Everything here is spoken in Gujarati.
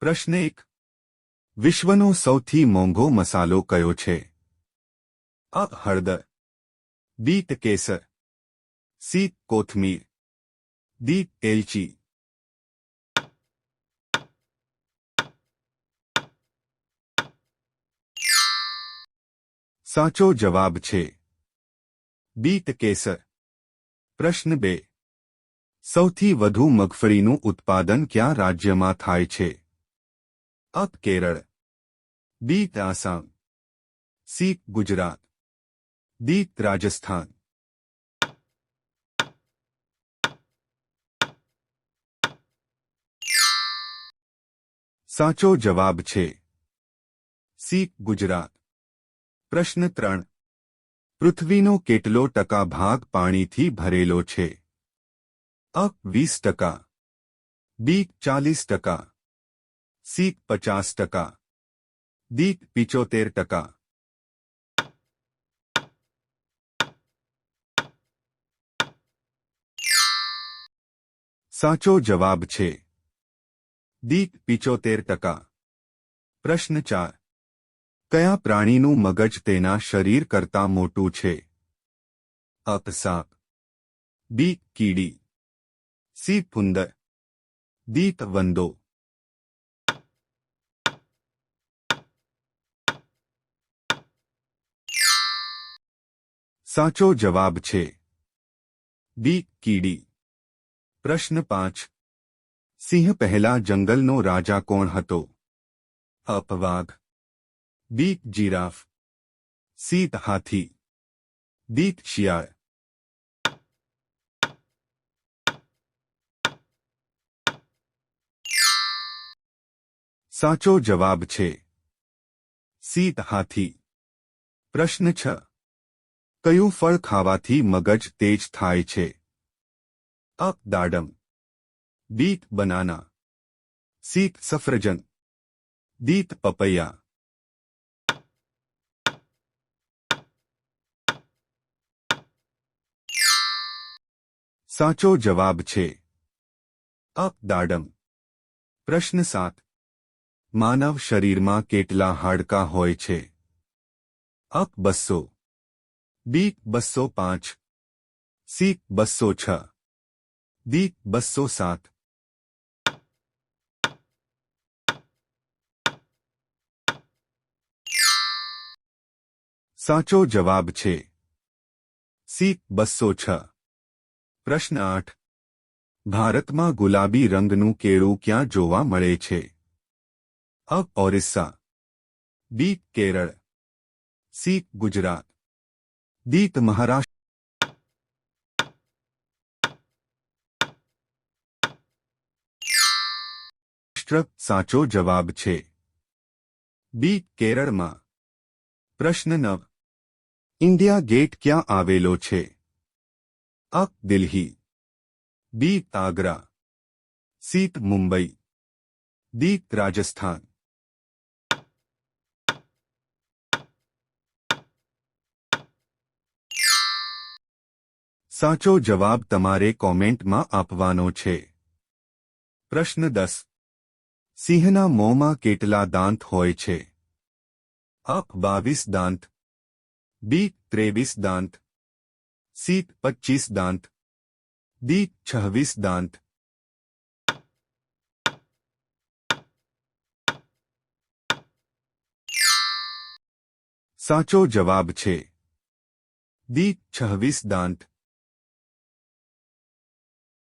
પ્રશ્ન એક. વિશ્વનો સૌથી મોંઘો મસાલો કયો છે? અ. હળદર. બી. કેસર. સી. કોથમીર. દી એલચી. સાચો જવાબ છે બીટ કેસર. પ્રશ્ન બે. સૌથી વધુ મગફળીનું ઉત્પાદન ક્યાં રાજ્યમાં થાય છે? અ Kerala. B Assam. C Gujarat. D Rajasthan. સાચો જવાબ છે. સી ગુજરાત. પ્રશ્ન ત્રણ. પૃથ્વીનો કેટલો ટકા ભાગ પાણીથી ભરેલો છે? અ વીસ ટકા. બી ચાલીસ ટકા. સી પચાસ ટકા. દીક પિચોતેર ટકા. સાચો જવાબ છે. દીક પિચોતેર ટકા. પ્રશ્ન ચાર. કયા પ્રાણીનું મગજ તેના શરીર કરતા મોટું છે? અપસાપ. બી કીડી. સી ફુંદર દીત વંદો. સાચો જવાબ છે. બી, કીડી. પ્રશ્ન પાંચ. સિંહ પહેલા જંગલનો રાજા કોણ હતો? અપવાઘ બી, જીરાફ. સીત હાથી. દીત શિયાળ. સાચો જવાબ છે. સીત હાથી. પ્રશ્ન છ. કયું ફળ ખાવાથી મગજ તેજ થાય છે? અ. દાડમ. B banana. સી. સફરજન. દીત પપૈયા. સાચો જવાબ છે. અપ દાડમ. પ્રશ્ન સાત. માનવ શરીરમાં કેટલા હાડકાં હોય છે? અપ બસો. બી બસો પાંચ સી બસો છ દી બસો સાત સાચો જવાબ છે સી બસો છ પ્રશ્ન આઠ ભારતમાં ગુલાબી રંગનું કેળું ક્યાં જોવા મળે છે અ Orissa B Kerala C Gujarat D Maharashtra સાચો જવાબ છે બી કેરળમાં પ્રશ્ન નવ ઇન્ડિયા ગેટ ક્યાં આવેલો છે અ દિલ્હી બી આગ્રા સીત મુંબઈ દી રાજસ્થાન સાચો જવાબ તમારે કોમેન્ટમાં આપવાનો છે. પ્રશ્ન દસ. સિંહના મોંમાં કેટલા દાંત હોય છે? અ બાવીસ દાંત. બી ત્રેવીસ દાંત. સી પચ્ચીસ દાંત. દી છવ્વીસ દાંત. સાચો જવાબ છે. દી છવ્વીસ દાંત.